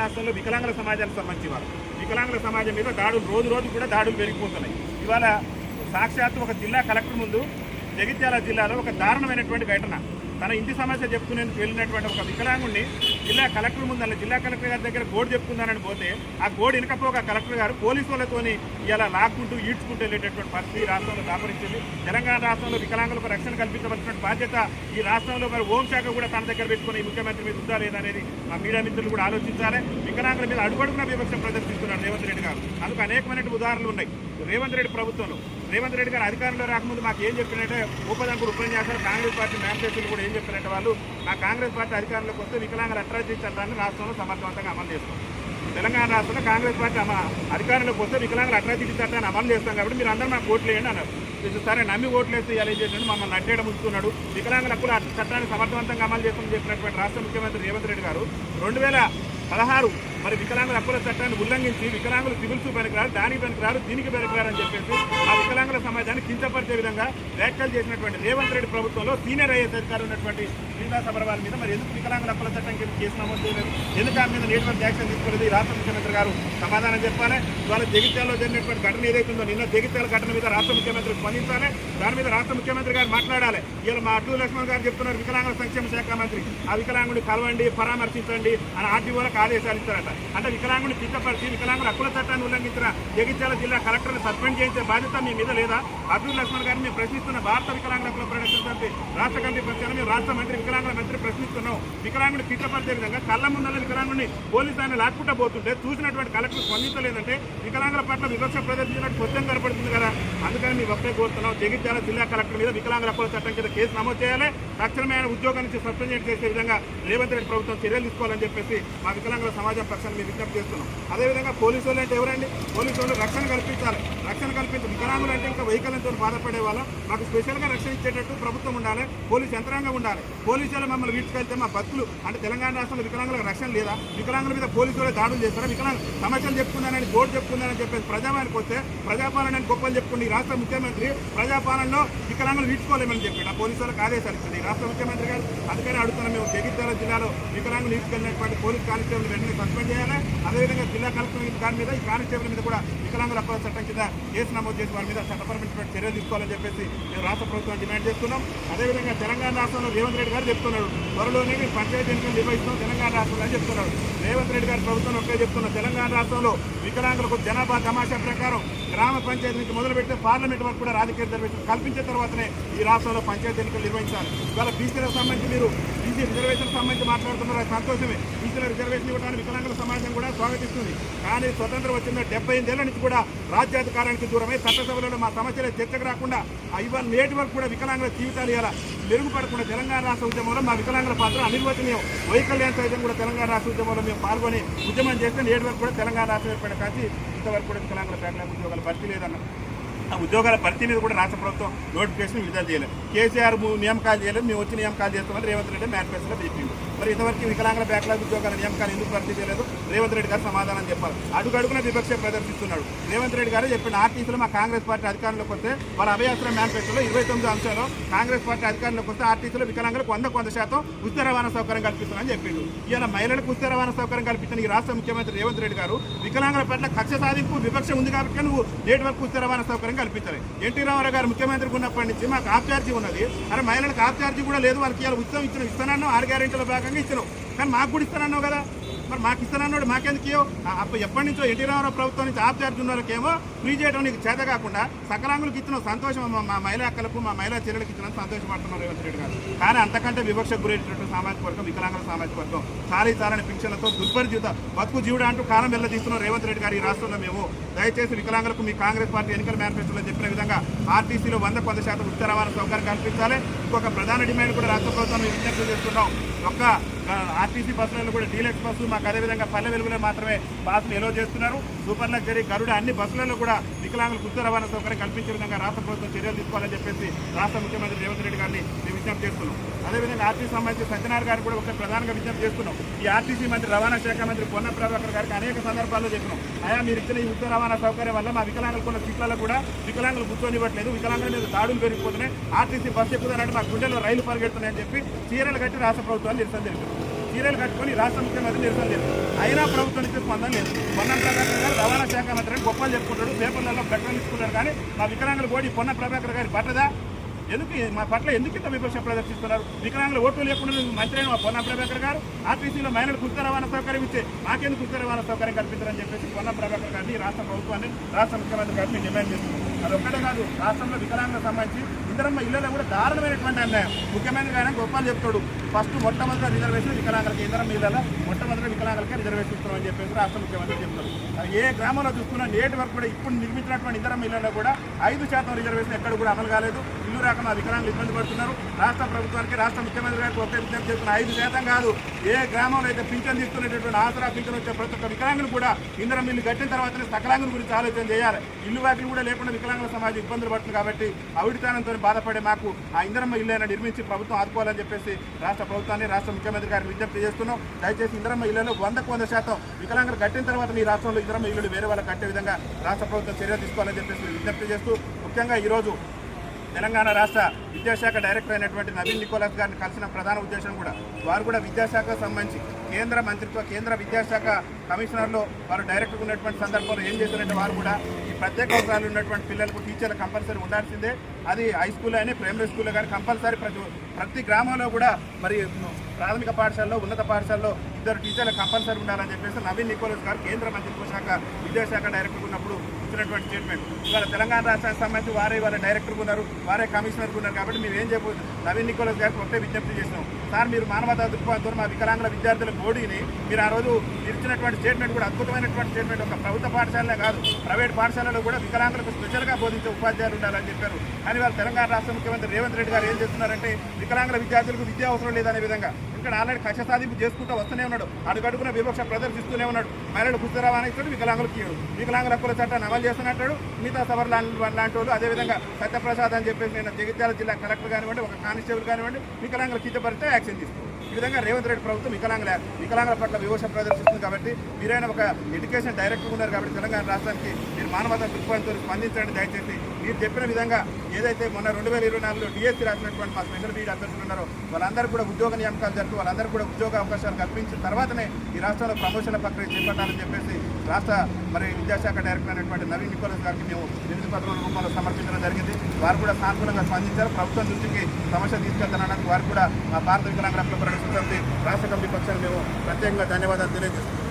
రాష్ట్రంలో వికలాంగుల సమాజానికి సంబంధించి వారు. వికలాంగుల సమాజం మీద దాడులు రోజు రోజు కూడా దాడులు పెరిగిపోతున్నాయి. ఇవాళ సాక్షాత్తు ఒక జిల్లా కలెక్టర్ ముందు జగిత్యాల జిల్లాలో ఒక దారుణమైనటువంటి ఘటన. తన ఇంటి సమస్య చెప్పుకునేందుకు వెళ్ళినటువంటి ఒక వికలాంగుడిని జిల్లా కలెక్టర్ ముందర జిల్లా కలెక్టర్ గారి దగ్గర గోడు చెప్పుకున్నానని పోతే ఆ గోడు ఇనకపోక కలెక్టర్ గారు పోలీసు వాళ్ళతోని ఇలా లాక్కుంటూ ఈడ్చుకుంటూ వెళ్ళేటటువంటి పరిస్థితి రాష్ట్రంలో దాపరించింది. తెలంగాణ రాష్ట్రంలో వికలాంగులకు రక్షణ కల్పించవలసిన బాధ్యత ఈ రాష్ట్రంలో మరి హోంశాఖ కూడా తన దగ్గర పెట్టుకుని ఈ ముఖ్యమంత్రి మీద ఉందా లేదనేది మా మీడియా మిత్రులు కూడా ఆలోచించాలి. వికలాంగుల మీద అడుగడుగున వివక్ష ప్రదర్శిస్తున్నారు రేవంత్ రెడ్డి గారు. అందుకు అనేకమైన ఉదాహరణలు ఉన్నాయి. రేవంత్ రెడ్డి ప్రభుత్వంలో. రేవంత్ రెడ్డి గారు అధికారంలో రాకముందు మాకు ఏం చెప్పినట్టే రూపం ఉపన్యాసాలు కాంగ్రెస్ పార్టీ మేనిఫెస్టోలు కూడా ఏం చెప్పినట్టు వాళ్ళు మా కాంగ్రెస్ పార్టీ అధికారంలోకి వస్తే వికలాంగులు అట్రాసిటీ చట్టాన్ని రాష్ట్రంలో సమర్థవంతంగా అమలు చేస్తాం. తెలంగాణ రాష్ట్రంలో కాంగ్రెస్ పార్టీ అమ అధికారంలోకి వస్తే వికలాంగులు అట్రాసిటీ చట్టాన్ని అమలు చేస్తాం కాబట్టి మీరు అందరూ మాకు ఓట్లు వేయండి అన్నారు. సరే నమ్మి ఓట్లు వేస్తే ఇలా ఏం మమ్మల్ని అడ్డేయడం ఉంచుతున్నాడు. వికలాంగుల హక్కుల చట్టాన్ని సమర్థవంతంగా అమలు చేస్తామని చెప్పినటువంటి రాష్ట్ర ముఖ్యమంత్రి రేవంత్ రెడ్డి గారు రెండు వేల పదహారు. మరి వికలాంగుల హక్కుల చట్టాన్ని ఉల్లంఘించి వికలాంగులు సివిల్స్ పనికిరారు దానికి పనికిరారు దీనికి పనికిరారు అని చెప్పేసి ఆ వికలాంగుల సమాజాన్ని కించపరిచే విధంగా వ్యాఖ్యలు చేసినటువంటి రేవంత్ రెడ్డి ప్రభుత్వంలో సీనియర్ ఐఏఎస్ అధికారి ఉన్నటువంటి శ్రీనివాస అగర్వాల్ మీద మరి ఎందుకు వికలాంగుల హక్కుల చట్టం కింద కేసు నమోదు చేయలేదు? ఎందుకు ఆమె మీద నేటువంటి యాక్షన్ తీసుకోలేదు? ఈ రాష్ట్ర ముఖ్యమంత్రి గారు సమాధానం చెప్పాలి ఇవాళ జగిత్యాలలో జరిగినటువంటి ఘటన ఏదైతుందో నిన్న జగిత్యాల ఘటన మీద రాష్ట్ర ముఖ్యమంత్రి స్పందించాలి దాని మీద రాష్ట్ర ముఖ్యమంత్రి గారు మాట్లాడాలి. ఇలా మా అడ్డు లక్ష్మణ్ గారు చెప్తున్నారు వికలాంగుల సంక్షేమ శాఖ మంత్రి ఆ వికలాంగుడిని కలవండి పరామర్శించండి అని ఆర్టీఓలకు ఆదేశాలు ఇస్తారట అంటే వికలాంగుడిని సిద్ధపరిచి వికలాంగుల హక్కుల చట్టాన్ని ఉల్లంఘించిన జగిత్యాల జిల్లా కలెక్టర్ని సస్పెండ్ చేయించే బాధ్యత మీ మీద లేదా? అబ్దుల్ లక్ష్మణ్ గారిని మేము ప్రశ్నిస్తున్న భారత వికలాంగుల హక్కుల పరిరక్షణ రాష్ట్ర కమిటీ పక్షాన మేము రాష్ట్ర మంత్రి వికలాంగుల మంత్రి ప్రశ్నిస్తున్నాం. వికలాంగుని కించపరిచే విధంగా కళ్ళ ముందల వికలాంగుడిని పోలీసు ఆయన లాక్కుంటా పోతుంటే చూసినటువంటి కలెక్టర్ స్పందించలేదంటే వికలాంగుల పట్ల వివక్ష ప్రదర్శించినట్టు క్వశ్చన్ కనపడుతుంది కదా. అందుకని మీ వక్తే కోరుతున్నాం. జగిత్యాల జిల్లా కలెక్టర్ మీద వికలాంగుల హక్కుల చట్టం కింద కేసు నమోదు చేయాలి. తక్షణమే ఆయన ఉద్యోగం నుంచి సస్పెండ్ చేసే విధంగా రేవంత్ రెడ్డి ప్రభుత్వం చర్యలు తీసుకోవాలని చెప్పేసి మా వికలాంగుల సమాజం పక్షాన్ని మేము విజ్ఞప్తి చేస్తున్నాం. అదేవిధంగా పోలీసు వాళ్ళు అంటే ఎవరండి? పోలీసు వాళ్ళు రక్షణ కల్పించాలి. రక్షణ కల్పించి వికలాంగులు అంటే ఇంకా వెహికల్తో బాధపడే వాళ్ళం. మాకు స్పెషల్గా రక్షణ ఇచ్చేటట్టు ప్రభుత్వం ఉండాలి. పోలీసు యంత్రాంగం ఉండాలి. పోలీసు పోలీసులు మమ్మల్ని వీడ్చుకెళ్తే మా భక్తులు అంటే తెలంగాణ రాష్ట్రంలో వికలాంగులకు రక్షణ లేదా? వికలాంగుల మీద పోలీసులు దాడులు చేస్తారా? వికలాంగ సమస్యలు చెప్పుకున్నానని బోర్డు చెప్పుకున్నానని చెప్పేసి ప్రజాపాలనకు వస్తే ప్రజాపాలన గొప్పలు చెప్పుకుని ఈ రాష్ట్ర ముఖ్యమంత్రి ప్రజాపాలనలో వికలాంగులు వీడ్చుకోలేమని చెప్పాడు. ఆ పోలీసు వాళ్ళకి ఆదేశాలు ఇచ్చింది రాష్ట్ర ముఖ్యమంత్రి గారు అందుకని అడుగుతున్నాం మేము. జగిత్యాల జిల్లాలో వికలాంగులు వీడ్చుకెళ్ళినటువంటి పోలీస్ కానిస్టేబుల్ వెంటనే సస్పెండ్ చేయాలి. అదేవిధంగా జిల్లా కలెక్టర్ దాని మీద ఈ కానిస్టేబుల్ మీద కూడా వికలాంగుల హక్కుల చట్టం కింద కేసు నమోదు చేసి వారి మీద చట్టపరమైనటువంటి చర్యలు తీసుకోవాలని చెప్పేసి మేము రాష్ట్ర ప్రభుత్వం డిమాండ్ చేస్తున్నాం. అదేవిధంగా తెలంగాణ రాష్ట్రంలో రేవంత్ రెడ్డి గారు చెప్తున్నాడు. త్వరలోనే మేము పంచాయతీ ఎన్నికలు నిర్వహిస్తాం తెలంగాణ రాష్ట్రంలో అని చెప్తున్నాడు. రేవంత్ రెడ్డి గారి ప్రభుత్వం ఒకే చెప్తున్నా తెలంగాణ రాష్ట్రంలో వికలాంగులకు జనాభా తమాషా ప్రకారం గ్రామ పంచాయతీ నుంచి మొదలుపెట్టి పార్లమెంట్ వరకు కూడా రాజకీయ రిజర్వేషన్ కల్పించిన తర్వాతనే ఈ రాష్ట్రంలో పంచాయతీ ఎన్నికలు నిర్వహించాలి. ఇవాళ బీసీలకు సంబంధించి మీరు బీసీ రిజర్వేషన్ సంబంధించి మాట్లాడుతున్నారు. సంతోషమే. బీసీల రిజర్వేషన్ ఇవ్వడానికి వికలాంగుల సమాజం కూడా స్వాగతిస్తుంది. కానీ స్వతంత్రం వచ్చిన డెబ్బై ఎనిమిదేళ్ళ నుంచి కూడా రాజ్యాధికారానికి దూరమై. చట్టసభలలో మా సమస్యలు చర్చకు రాకుండా ఇవాళ నేటి వరకు కూడా వికలాంగుల జీవితాలు ఇలా మెరుగుపడకుండా తెలంగాణ రాష్ట్ర ఉద్యమంలో మా వికలాంగుల పాత్ర అనిర్వచనీయం. వైకల్యం సైతం కూడా తెలంగాణ రాష్ట్ర ఉద్యమంలో మేము పాల్గొని ఉద్యమం చేస్తే నేటి వరకు కూడా తెలంగాణ రాష్ట్ర ఏర్పడిన కాచి ఇంతవరకు కూడా వికలాంగుల పేటల ఉద్యోగాల భర్తీ లేదన్నారు ఆ ఉద్యోగాల భర్తీ మీద కూడా రాష్ట్ర ప్రభుత్వం నోటిఫికేషన్ విడుదల చేయలేదు. కేసీఆర్ నియామకాలు చేయలేదు. మేము వచ్చి నియామకాలు చేస్తామని రేవంత్ రెడ్డి మేనిఫెస్టోలో చెప్పింది మరి ఇంతవరకు వికలాంగుల బ్యాక్లాగ్ ఉద్యోగాల నియామకాలు ఎందుకు భర్తీ చేయలేదు? రేవంత్ రెడ్డి గారు సమాధానం చెప్పాలి అడుగడుగున విపక్ష ప్రదర్శిస్తున్నాడు. రేవంత్ రెడ్డి గారు చెప్పిన ఆర్టీసీలో మా కాంగ్రెస్ పార్టీ అధికారంలోకి వస్తే వాళ్ళ అభయాస్త్ర మేనిఫెస్టోలో ఇరవై తొమ్మిది అంశాలు కాంగ్రెస్ పార్టీ అధికారంలోకి వస్తే ఆర్టీసీలో వికలాంగులకు వంద కొంత శాతం ఉచిత రవాణా సౌకర్యం కల్పిస్తున్నారని చెప్పిండు. ఇలా మహిళలకు ఉచిత రవాణా సౌకర్యం కల్పించిన ఈ రాష్ట్ర ముఖ్యమంత్రి రేవంత్ రెడ్డి గారు వికలాంగుల పట్ల కక్ష సాధింపు విపక్ష ఉంది కాబట్టి నువ్వు నేటి వరకు ఉచిత రవాణా సౌకర్యం కల్పించాలి. ఎన్టీ రామారావు గారు ముఖ్యమంత్రి ఉన్నప్పటి నుంచి మాకు ఆఫ్ ఛార్జీ ఉన్నది. అరే మహిళలకు ఆఫ్ ఛార్జీ కూడా లేదు. వాళ్ళకి ఇలా ఉచితం ఇచ్చిన ఇస్తానన్నావు. ఆరు గ్యారెంటీల భాగంగా రకంగా ఇచ్చినావు కానీ మాకు కూడా ఇస్తానన్నావు కదా. మరి మాకు ఇస్తానన్నాడు మాకెందుకు ఆ అప్పుడు ఎప్పటి నుంచో ఎన్టీ రామారావు ప్రభుత్వం నుంచి ఆఫ్ ఛార్జ్ ఫ్రీ చేయడం నీకు చేత కాకుండా సకలాంగులకు ఇచ్చిన సంతోషం మా- మహిళా అక్కలకు మా మహిళా చెల్లెలకు ఇచ్చిన సంతోషపడుతున్నారు రేవంత్ రెడ్డి గారు. కానీ అంతకంటే వివక్ష గురైనటువంటి సామాజిక వర్గం వికలాంగుల సామాజిక వర్గం. చాలీ చాలని పింఛన్లతో దుర్భరి జీవిత బతుకు జీవుడు అంటూ కాలం వెళ్ళదీస్తున్న రేవంత్ రెడ్డి గారు ఈ రాష్ట్రంలో మేము దయచేసి వికలాంగులకు మీ కాంగ్రెస్ పార్టీ ఎన్నికల మేనిఫెస్టోలో చెప్పిన విధంగా ఆర్టీసీలో వంద కొంత శాతం ఉత్తర రవాణా సౌకర్యం కల్పించాలి. ఇంకొక ప్రధాన డిమాండ్ కూడా రాష్ట్ర ప్రభుత్వం విజ్ఞప్తి చేస్తున్నాం. ఒక్క ఆర్టీసీ బస్సులలో కూడా డీలక్స్ బస్సు మాకు అదేవిధంగా పల్లె వెలుగులో మాత్రమే పాసులు ఎలో చేస్తున్నారు. సూపర్ లగ్జరీ గరుడ అన్ని బస్సులలో కూడా వికలాంగులు గుర్తు రవాణా సౌకర్యం కల్పించే విధంగా రాష్ట్ర ప్రభుత్వం చర్యలు తీసుకోవాలని చెప్పేసి రాష్ట్ర ముఖ్యమంత్రి రేవంత్ రెడ్డి గారిని మేము విజ్ఞప్తి చేస్తున్నాం. అదేవిధంగా ఆర్టీసీ సంబంధించి సత్యనారాయణ గారు కూడా ఒకటి ప్రధానంగా విజ్ఞప్తి చేస్తున్నాం. ఈ ఆర్టీసీ మంత్రి రవాణా శాఖ మంత్రి పొన్న ప్రభాకర్ గారికి అనేక సందర్భాల్లో చెప్పినాం. అయా మీరు ఇచ్చిన ఈ ఉచిత రవాణా సౌకర్యం వల్ల మా వికలాంగులు ఉన్న సీట్లలో కూడా వికలాంగులు కూర్చొనివ్వట్లేదు. వికలాంగుల మీద దాడులు పెరిగిపోతున్నాయి. ఆర్టీసీ బస్సు ఎక్కుతారంటే మా గుండెలో రైలు పరిగెడుతున్నాయని చెప్పి చీరలు కట్టి రాష్ట్ర ప్రభుత్వాన్ని నిరసన తెలిపారు. చీరలు కట్టుకొని రాష్ట్ర ముఖ్యమంత్రి నిరసన లేదు. అయినా ప్రభుత్వం నుంచి స్పందన లేదు. పొన్నం ప్రభాకర్ గారు రవాణా శాఖ మంత్రి అని గొప్పలు చెప్పుకుంటాడు పేపర్లలో ప్రకటనలు ఇచ్చుకున్నాడు కానీ మా వికలాంగుల ఓడి పొన్న ప్రభాకర్ గారి పట్టదా ఎందుకు మా పట్ల ఎందుకు ఇంత విపక్ష ప్రదర్శిస్తున్నారు? వికలాంగులు ఓట్లు లేకుండా మంత్రి అయిన మా పొన్న ప్రభాకర్ గారు ఆర్టీసీలో మహిళలకు ఉచిత రవాణా సౌకర్యం ఇచ్చే మాకెందుకు ఉచిత రవాణా సౌకర్యం కల్పించారని చెప్పేసి పొన్న ప్రభాకర్ గారిని రాష్ట్ర ప్రభుత్వాన్ని రాష్ట్ర ముఖ్యమంత్రి గారిని డిమాండ్ చేస్తున్నారు అది ఒక్కటే కాదు రాష్ట్రంలో వికలాంగులకు సంబంధించి ఇందరమ్మ ఇళ్ళలో కూడా దారుణమైనటువంటి అన్యాయం. ముఖ్యమైన ఆయన గొప్పలు చెప్తాడు. ఫస్ట్ మొట్టమొదటి రిజర్వేషన్ వికలాంగులకి ఇందరమ్మ ఇళ్ళలో మొట్టమొదటి వికలాంగులకే రిజర్వేషన్ ఇస్తామని చెప్పేసి రాష్ట్ర ముఖ్యమంత్రి చెప్తారు ఏ గ్రామంలో చూసుకున్నా నేటి వరకు కూడా ఇప్పుడు నిర్మించినటువంటి ఇందరమ్మ ఇళ్ళలో కూడా ఐదు శాతం రిజర్వేషన్ ఎక్కడ కూడా అమలు కాలేదు. ఇల్లు రాక మా వికలాంగులు ఇబ్బంది పడుతున్నారు. రాష్ట్ర ప్రభుత్వానికి రాష్ట్ర ముఖ్యమంత్రి గారికి ఒకే విజ్ఞప్తి చేస్తున్న ఐదు శాతం కాదు. ఏ గ్రామంలో అయితే పింఛన్ తీసుకునేటటువంటి ఆసరా పింఛన్ వచ్చే ప్రతి ఒక్క వికలాంగులు కూడా ఇందరం ఇల్లు కట్టిన తర్వాతనే సకలాంగుల గురించి ఆలోచన చేయాలి. ఇల్లు వాటిని కూడా లేకుండా వికలాంగుల సమాజం ఇబ్బందులు పడుతుంది కాబట్టి అవిడితనంతో బాధపడే మాకు ఆ ఇందరమ్మ ఇల్లు నిర్మించి ప్రభుత్వం ఆదుకోవాలని చెప్పేసి రాష్ట్ర ప్రభుత్వాన్ని రాష్ట్ర ముఖ్యమంత్రి గారికి విజ్ఞప్తి చేస్తున్నాం. దయచేసి ఇందరమ్మ ఇళ్ళలో వందకు వంద శాతం వికలాంగులు కట్టిన తర్వాత మీ రాష్ట్రంలో ఇందరమ్మ ఇల్లు వేరే వాళ్ళకి కట్టే విధంగా రాష్ట్ర ప్రభుత్వం చర్య తీసుకోవాలని చెప్పేసి విజ్ఞప్తి చేస్తూ ముఖ్యంగా ఈరోజు తెలంగాణ రాష్ట్ర విద్యాశాఖ డైరెక్టర్ అయినటువంటి నవీన్ నికోలస్ గారిని కలిసిన ప్రధాన ఉద్దేశం కూడా వారు కూడా విద్యాశాఖకు సంబంధించి కేంద్ర మంత్రిత్వ కేంద్ర విద్యాశాఖ కమిషనర్లో వారు డైరెక్టర్ ఉన్నటువంటి సందర్భంలో ఏం చేశారంటే వారు కూడా ప్రత్యేక అవసరాలు ఉన్నటువంటి పిల్లలకు టీచర్లు కంపల్సరీ ఉండాల్సిందే. అది హై స్కూల్ అని ప్రైమరీ స్కూల్లో కానీ కంపల్సరీ ప్రతి ప్రతి గ్రామంలో కూడా మరి ప్రాథమిక పాఠశాలలో ఉన్నత పాఠశాలలో ఇద్దరు టీచర్లు కంపల్సరీ ఉండాలని చెప్పేసి నవీన్ నికోలస్ గారు కేంద్ర మంత్రిత్వ శాఖ విద్యాశాఖ డైరెక్టర్ ఉన్నప్పుడు ఇచ్చినటువంటి స్టేట్మెంట్ ఇవాళ తెలంగాణ రాష్ట్రానికి సంబంధించి వారే వాళ్ళ డైరెక్టర్ ఉన్నారు వారే కమిషనర్ ఉన్నారు కాబట్టి మేము ఏం చెప్పు నవీన్ నికోలస్ గారికి ఒకటే విజ్ఞప్తి చేసినాం సార్ మీరు మానవతా దృక్పథంతో మా వికలాంగుల విద్యార్థుల బోడీని మీరు ఆ రోజు ఇచ్చినటువంటి స్టేట్మెంట్ కూడా అద్భుతమైనటువంటి స్టేట్మెంట్ ఒక ప్రభుత్వ పాఠశాలనే కాదు ప్రైవేట్ పాఠశాలలో కూడా వికలాంగులకు స్పెషల్గా బోధించే ఉపాధ్యాయులు ఉండాలని చెప్పారు. కానీ వాళ్ళు తెలంగాణ రాష్ట్ర ముఖ్యమంత్రి రేవంత్ రెడ్డి గారు ఏం చేస్తున్నారంటే వికలాంగుల విద్యార్థులకు విద్యా అవసరం లేదనే విధంగా ఇక్కడ ఆల్రెడీ కక్ష సాధింపు చేసుకుంటూ వస్తూనే ఉన్నాడు. అడుగడుగున వివక్ష ప్రదర్శిస్తూనే ఉన్నాడు. మహిళలు పుస్తరావాణి ఇస్తాడు వికలాంగులకు ఇవ్వడు వికలాంగుల హక్కుల చట్టాన్ని అమలు చేస్తున్నట్టాడు మిగతా సవర్ లాంటి వాళ్ళు అదేవిధంగా సత్యప్రసాద్ అని చెప్పేసి నేను జగిత్యాల జిల్లా కలెక్టర్ కానివ్వండి ఒక కానిస్టేబుల్ కానివ్వండి వికలాంగుల కించపరిస్తే యాక్షన్ తీసుకో ఈ విధంగా రేవంత్ రెడ్డి ప్రభుత్వం వికలాంగుల వికలాంగుల పట్ల వివక్ష ప్రదర్శిస్తుంది కాబట్టి మీరైనా ఒక ఎడ్యుకేషన్ డైరెక్టర్ ఉన్నారు కాబట్టి తెలంగాణ రాష్ట్రానికి మానవతా దృక్పథంతో స్పందించండి. దయచేసి మీరు చెప్పిన విధంగా ఏదైతే మొన్న రెండు వేల ఇరవై నాలుగులో డిఎస్సీ రాసినటువంటి మా స్పెషల్ బీడ్ అభ్యర్థులు ఉన్నారో వాళ్ళందరూ కూడా ఉద్యోగ నియామకాలు జరుపు వాళ్ళందరూ కూడా ఉద్యోగ అవకాశాలు కల్పించిన తర్వాతనే ఈ రాష్ట్రంలో ప్రమోషన్ల ప్రక్రియ చేపట్టాలని చెప్పేసి రాష్ట్ర మరి విద్యాశాఖ డైరెక్టర్ అయినటువంటి నవీన్ నికోలస్ గారికి మేము నిధి పత్రాల రూపంలో సమర్పించడం జరిగింది. వారు కూడా సానుకూలంగా స్పందించారు. ప్రభుత్వం దృష్టికి సమస్య తీసుకెళ్తానడానికి వారు కూడా మా భారత వికలాంగ హక్కుల రాష్ట్ర కమిటీ పక్షాన్ని మేము ప్రత్యేకంగా ధన్యవాదాలు తెలియజేస్తున్నాం.